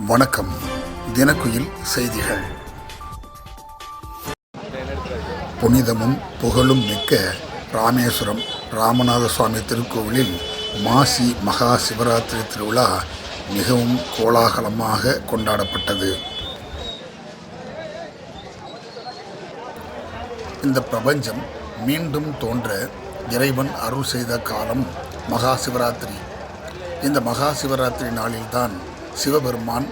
வணக்கம். தினக்குயில் செய்திகள். புனிதமும் புகழும் மிக்க ராமேஸ்வரம் ராமநாத சுவாமி திருக்கோவிலில் மாசி மகா சிவராத்திரி திருவிழா மிகவும் கோலாகலமாக கொண்டாடப்பட்டது. இந்த பிரபஞ்சம் மீண்டும் தோன்ற இறைவன் அருள் செய்த காலம் மகா சிவராத்திரி. இந்த மகா சிவராத்திரி நாளில்தான் சிவபெருமான்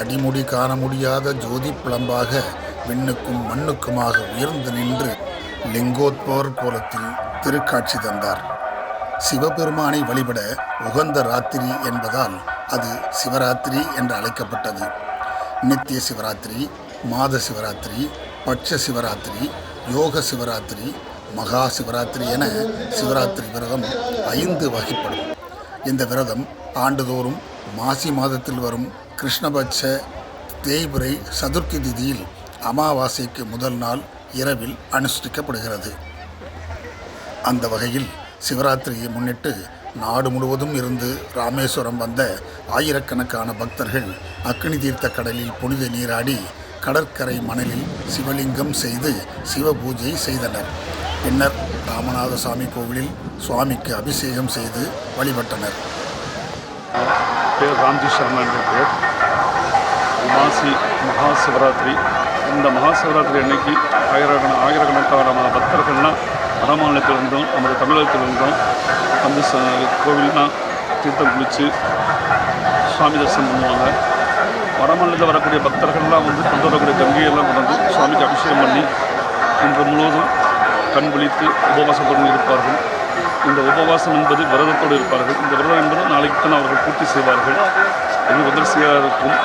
அடிமுடி காண முடியாத ஜோதி பிளம்பாக விண்ணுக்கும் மண்ணுக்குமாக உயர்ந்து நின்று லிங்கோத்பவர் கோலத்தில் திருக்காட்சி தந்தார். சிவபெருமானை வழிபட உகந்த ராத்திரி என்பதால் அது சிவராத்திரி என்று அழைக்கப்பட்டது. நித்திய சிவராத்திரி மாத சிவராத்திரி பட்ச சிவராத்திரி யோக சிவராத்திரி மகா சிவராத்திரி என சிவராத்திரி விரதம் ஐந்து வகைப்படும். இந்த விரதம் ஆண்டுதோறும் மாசி மாதத்தில் வரும் கிருஷ்ணபட்ச தேய்பிரை சதுர்த்தி திதியில் அமாவாசைக்கு முதல் நாள் இரவில் அனுஷ்டிக்கப்படுகிறது. அந்த வகையில் சிவராத்திரியை முன்னிட்டு நாடு முழுவதும் இருந்து ராமேஸ்வரம் வந்த ஆயிரக்கணக்கான பக்தர்கள் அக்னி தீர்த்த கடலில் புனித நீராடி கடற்கரை மணலில் சிவலிங்கம் செய்து சிவ பூஜை செய்தனர். பின்னர் ராமநாத சுவாமி கோவிலில் சுவாமிக்கு அபிஷேகம் செய்து வழிபட்டனர். பேர் ராம்ஜி சர்மா என்ற பேர். மாசி மகா சிவராத்திரி இந்த மகா சிவராத்திரி அன்னைக்கு ஆயிரக்கண ஆயிரக்கணக்கான பக்தர்கள்லாம் வட மாநிலத்திலிருந்தும் நமது தமிழகத்திலிருந்தும் வந்து ச கோவில்லாம் தீர்த்தம் குளித்து சுவாமி தரிசனம் பண்ணுவாங்க. வட மாநிலத்தில் வரக்கூடிய பக்தர்கள்லாம் வந்து கொண்டு வரக்கூடிய கங்கையெல்லாம் கொண்டு வந்து சுவாமிக்கு அபிஷேகம் பண்ணி இன்று முழுவதும் கண் விழித்து உபவாசத்துடன் இருப்பார்கள் இந்த உபவாசம் என்பது விரதத்தோடு இருப்பார்கள். இந்த விரதம் என்பது நாளைக்கு தான் அவர்கள் பூர்த்தி செய்வார்கள். இது உதர்சியாக இருக்கும்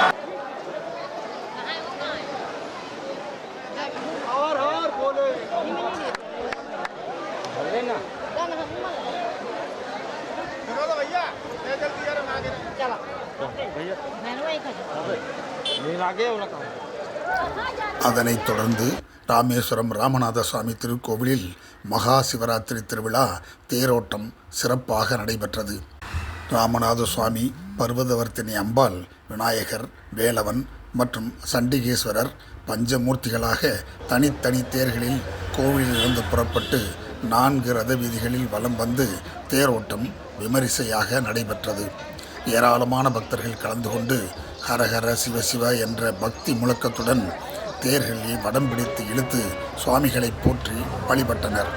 அதனைத் தொடர்ந்து ராமேஸ்வரம் ராமநாத சுவாமி திருக்கோவிலில் மகா சிவராத்திரி திருவிழா தேரோட்டம் சிறப்பாக நடைபெற்றது. ராமநாத சுவாமி பர்வதவர்த்தினி அம்பாள் விநாயகர் வேலவன் மற்றும் சண்டிகேஸ்வரர் பஞ்சமூர்த்திகளாக தனித்தனி தேர்களில் கோவிலிலிருந்து புறப்பட்டு நான்கு ரத வீதிகளில் வலம் வந்து தேரோட்டம் விமரிசையாக நடைபெற்றது. ஏராளமான பக்தர்கள் கலந்து கொண்டு ஹரஹர சிவசிவ என்ற பக்தி முழக்கத்துடன் தேர்களில் வடம் பிடித்து இழுத்து சுவாமிகளை போற்றி வழிபட்டனர்.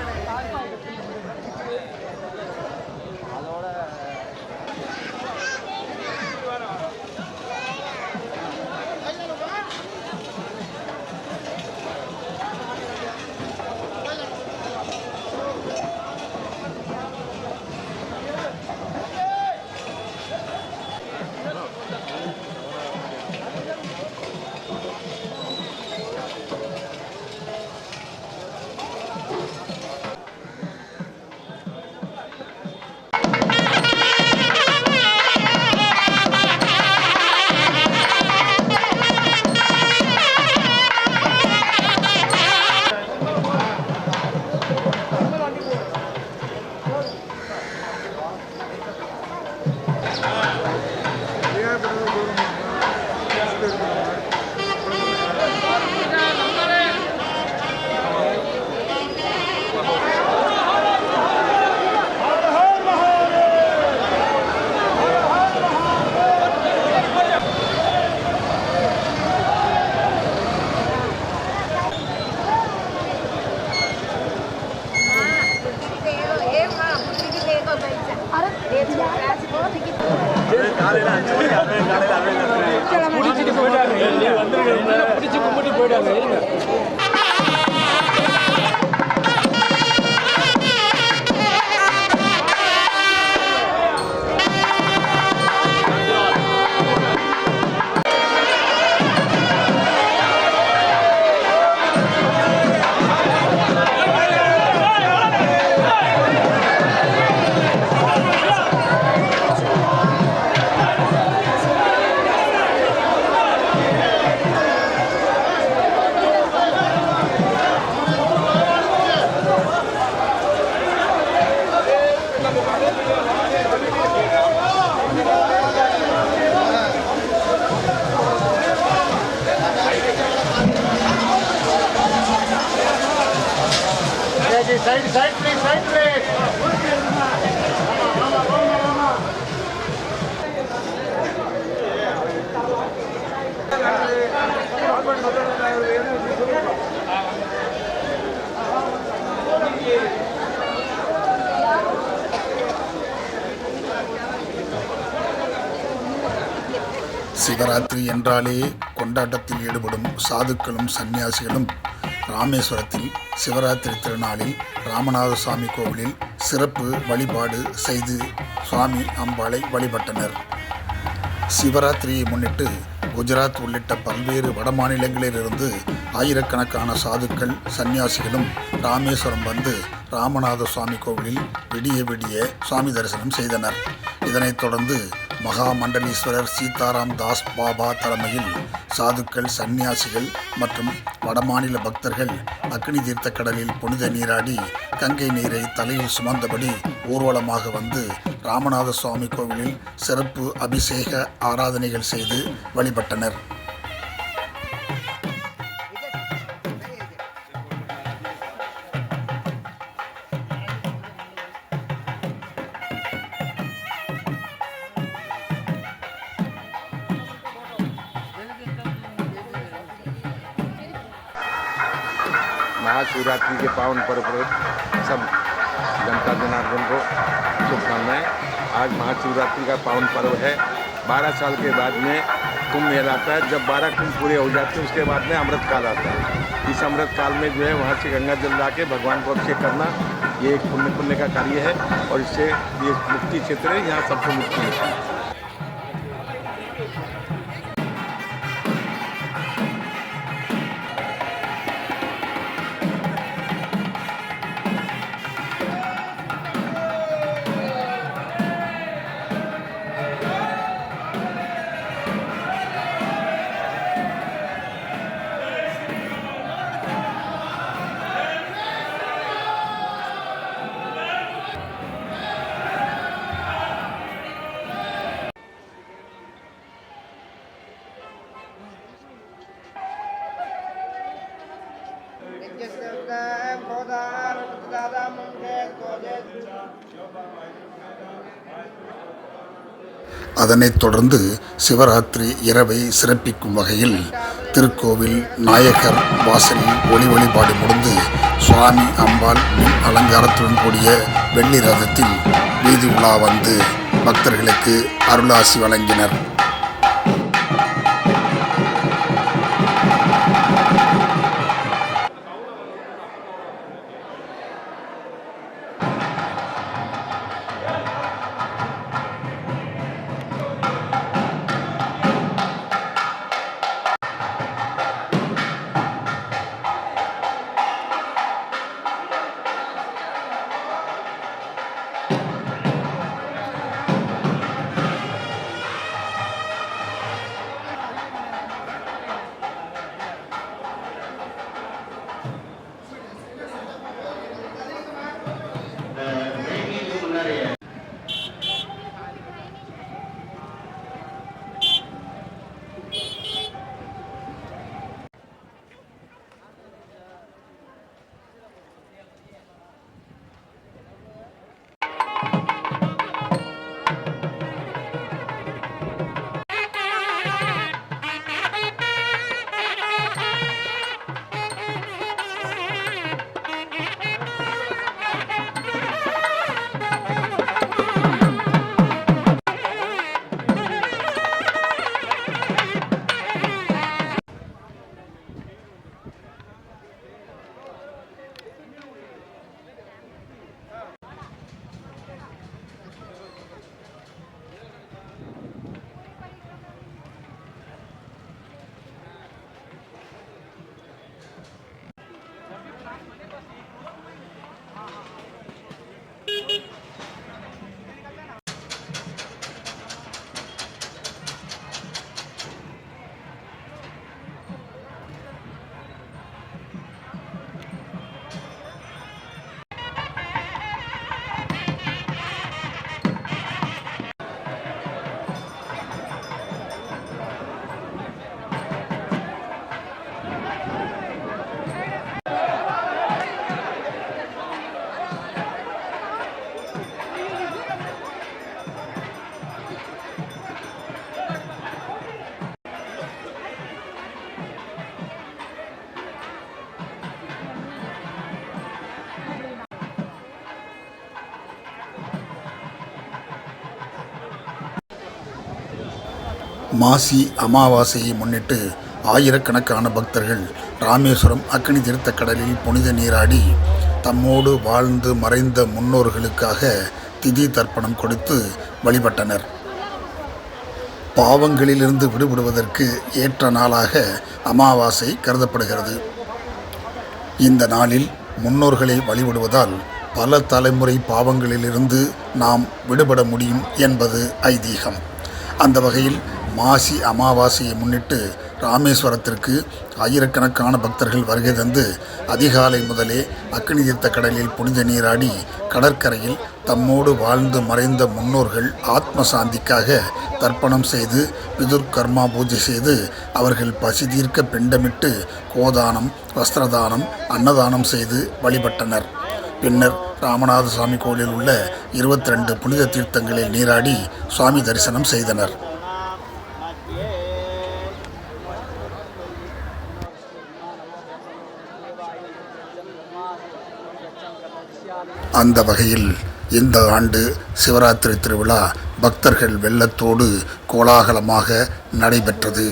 சிவராத்திரி என்றாலே கொண்டாட்டத்தில் ஈடுபடும் சாதுக்களும் சன்னியாசிகளும் ராமேஸ்வரத்தில் சிவராத்திரி திருநாளில் ராமநாத சுவாமி கோவிலில் சிறப்பு வழிபாடு செய்து சுவாமி அம்பாளை வழிபட்டனர். சிவராத்திரியை முன்னிட்டு குஜராத் உள்ளிட்ட பல்வேறு வடமாநிலங்களிலிருந்து ஆயிரக்கணக்கான சாதுக்கள் சன்னியாசிகளும் ராமேஸ்வரம் வந்து ராமநாத சுவாமி கோவிலில் விடிய விடிய சுவாமி தரிசனம் செய்தனர். இதனைத் தொடர்ந்து மகாமண்டலீஸ்வரர் சீதாராம் தாஸ் பாபா தலைமையில் சாதுக்கள் சன்னியாசிகள் மற்றும் வடமாநில பக்தர்கள் அக்னி தீர்த்த கடலில் புனித நீராடி கங்கை நீரை தலையில் சுமந்தபடி ஊர்வலமாக வந்து ராமநாத சுவாமி கோவிலில் சிறப்பு அபிஷேக ஆராதனைகள் செய்து வழிபட்டனர். महाशिवरात्रि के पावन पर्व पर सब जनता जनार्दन को शुभकामनाएँ। आज महाशिवरात्रि का पावन पर्व है। बारह साल के बाद में कुंभ मेला आता है। जब बारह कुंभ पूरे हो जाते हैं, उसके बाद में अमृत काल आता है। इस अमृत काल में जो है, वहाँ से गंगा जल ला के भगवान को अभिषेक करना, ये एक पुण्य पुण्य का कार्य है। और इससे ये मुक्ति क्षेत्र है, यहाँ सबको मुक्ति है। அதனைத் தொடர்ந்து சிவராத்திரி இரவை சிறப்பிக்கும் வகையில் திருக்கோவில் நாயகர் வாசலில் ஒளி வழிபாடு முடிந்து சுவாமி அம்பாள் மின் அலங்காரத்துடன் கூடிய வெள்ளி ரதத்தில் வீதி உலா வந்து பக்தர்களுக்கு அருளாசி வழங்கினர். மாசி அமாவாசையை முன்னிட்டு ஆயிரக்கணக்கான பக்தர்கள் ராமேஸ்வரம் அக்னி தீர்த்த கடலில் புனித நீராடி தம்மோடு வாழ்ந்து மறைந்த முன்னோர்களுக்காக திதி தர்ப்பணம் கொடுத்து வழிபட்டனர். பாவங்களிலிருந்து விடுபடுவதற்கு ஏற்ற நாளாக அமாவாசை கருதப்படுகிறது. இந்த நாளில் முன்னோர்களை வழிபடுவதால் பல தலைமுறை பாவங்களிலிருந்து நாம் விடுபட முடியும் என்பது ஐதீகம். அந்த வகையில் மாசி அமாவாசையை முன்னிட்டு ராமேஸ்வரத்திற்கு ஆயிரக்கணக்கான பக்தர்கள் வருகை தந்து அதிகாலை முதலே அக்னி தீர்த்த கடலில் புனித நீராடி கடற்கரையில் தம்மோடு வாழ்ந்து மறைந்த முன்னோர்கள் ஆத்ம சாந்திக்காக தர்ப்பணம் செய்து பிதுர் கர்மா பூஜை செய்து அவர்கள் பசி தீர்க்க பிண்டமிட்டு கோதானம் வஸ்திரதானம் அன்னதானம் செய்து வழிபட்டனர். பின்னர் ராமநாத சுவாமி கோயிலில் உள்ள இருபத்தி ரெண்டு புனித தீர்த்தங்களில் நீராடி சுவாமி தரிசனம் செய்தனர். அந்த வகையில் இந்த ஆண்டு சிவராத்திரி திருவிழா பக்தர்கள் வெள்ளத்தோடு கோலாகலமாக நடைபெற்றது.